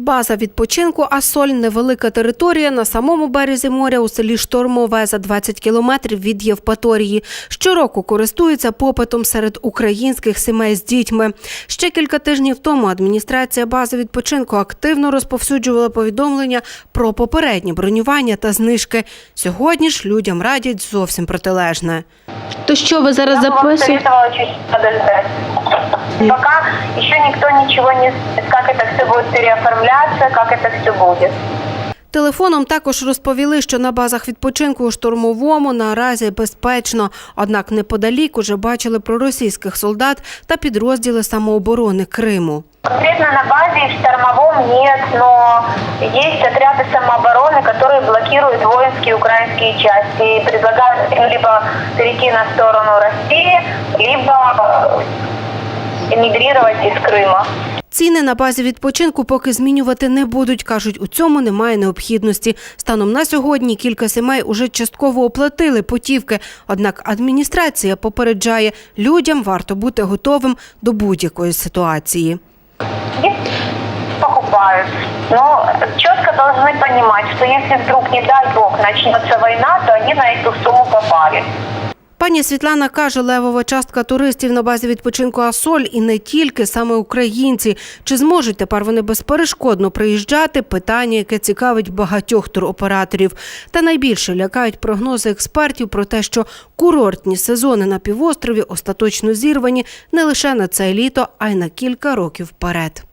База відпочинку Асоль невелика територія на самому березі моря у селі Штормове за 20 кілометрів від Євпаторії. Щороку користується попитом серед українських сімей з дітьми. Ще кілька тижнів тому адміністрація бази відпочинку активно розповсюджувала повідомлення про попереднє бронювання та знижки. Сьогодні ж людям радять зовсім протилежне. То що ви зараз Я вам записуєте? советовала никто ничего не знает, как это все будет переоформляться, как это все будет. Телефоном також розповіли, що на базах відпочинку у штурмовому наразі безпечно. Однак неподалік уже бачили проросійських солдат та підрозділи самооборони Криму. Конкретно на базе и в штормовом нет, но есть отряды самообороны, которые блокируют воинские украинские части и предлагают им либо перейти на сторону России, либо э, эмигрировать из Крыма. Ціни на базі відпочинку поки змінювати не будуть. кажуть, у цьому немає необхідності. Станом на сьогодні кілька сімей уже частково оплатили путівки. Однак адміністрація попереджає, людям варто бути готовим до будь-якої ситуації. Их покупают. Но четко должны понимать, что если вдруг, не дай бог, начнется война, то они на эту сумму попали. Пані Світлана каже, левова частка туристів на базі відпочинку Асоль і не тільки саме українці. Чи зможуть тепер вони безперешкодно приїжджати? Питання, яке цікавить багатьох туроператорів. Та найбільше лякають прогнози експертів про те, що курортні сезони на півострові остаточно зірвані не лише на це літо, а й на кілька років вперед.